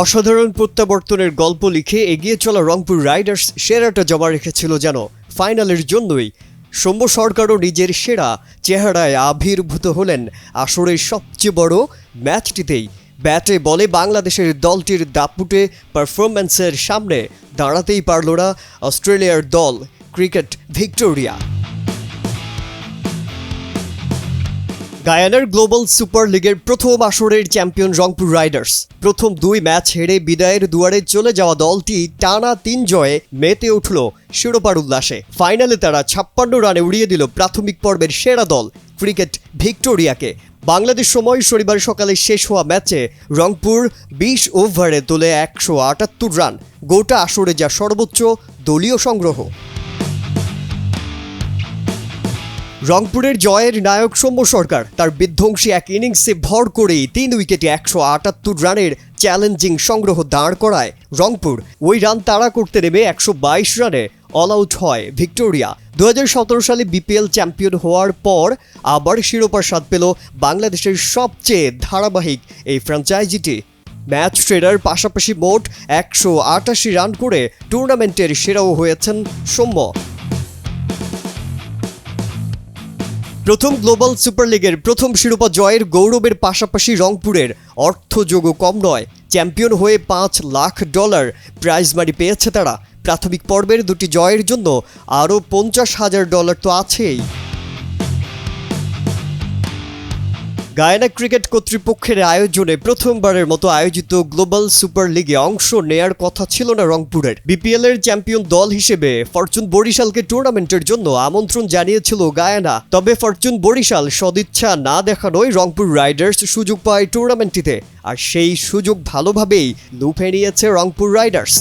অসাধারণ প্রত্যাবর্তনের গল্প লিখে এগিয়ে চলা রংপুর রাইডার্স সেরাটা জমা রেখেছিল যেন ফাইনালের জন্যই। সৌম্য সরকারও নিজের সেরা চেহারায় আবির্ভূত হলেন আসরের সবচেয়ে বড় ম্যাচটিতেই। ব্যাটে বলে বাংলাদেশের দলটির দাপুটে পারফরম্যান্সের সামনে দাঁড়াতেই পারল না অস্ট্রেলিয়ার দল, ক্রিকেট ভিক্টোরিয়া। গায়ানার গ্লোবাল সুপার লিগের প্রথম আসরের চ্যাম্পিয়ন রংপুর রাইডার্স। প্রথম দুই ম্যাচ হেরে বিদায়ের দুয়ারে চলে যাওয়া দলটি টানা তিন জয়ে মেতে উঠল শিরোপার উল্লাসে। ফাইনালে তারা ছাপ্পান্ন রানে উড়িয়ে দিল প্রাথমিক পর্বের সেরা দল, ক্রিকেট ভিক্টোরিয়াকে। বাংলাদেশ সময় শনিবার সকালে শেষ হওয়া ম্যাচে রংপুর বিশ ওভারে তোলে একশো আটাত্তর রান। গোটা আসরে যা সর্বোচ্চ দলীয় সংগ্রহ। রংপুরের জয়ের নায়ক সৌম্য সরকার তার বিধ্বংসী এক ইনিংসে ভর করেই তিন উইকেটে একশো আটাত্তর রানের চ্যালেঞ্জিং সংগ্রহ দাঁড় করায় রংপুর। ওই রান তাড়া করতে নেমে একশো বাইশ রানে অল আউট হয় ভিক্টোরিয়া। দু হাজার সতেরো সালে বিপিএল চ্যাম্পিয়ন হওয়ার পর আবার শিরোপার স্বাদ পেল বাংলাদেশের সবচেয়ে ধারাবাহিক এই ফ্র্যাঞ্চাইজিটি। ম্যাচ ট্রেডার পাশাপাশি মোট একশো আটাশি রান করে টুর্নামেন্টের সেরাও হয়েছেন সৌম্য। প্রথম গ্লোবাল সুপার লিগের প্রথম শিরোপা জয়ের গৌরবের পাশাপাশি রংপুরের অর্থযোগও কম নয়। চ্যাম্পিয়ন হয়ে পাঁচ লাখ ডলার প্রাইজ মানি পেয়েছে তারা। প্রাথমিক পর্বের দুটি জয়ের জন্য আরও পঞ্চাশ হাজার ডলার তো আছেই। গায়ানা ক্রিকেট কর্তৃপক্ষের আয়োজনে প্রথমবারের মতো আয়োজিত গ্লোবাল সুপার লিগে অংশ নেয়ার কথা ছিল না রংপুরের। বিপিএল এর চ্যাম্পিয়ন দল হিসেবে ফরচুন বরিশালকে টুর্নামেন্টের জন্য আমন্ত্রণ জানিয়েছিল গায়ানা। তবে ফরচুন বরিশাল সদিচ্ছা না দেখানোয় রংপুর রাইডার্স সুযোগ পায় টুর্নামেন্টটিতে। আর সেই সুযোগ ভালোভাবেই লুফে নিয়েছে রংপুর রাইডার্স।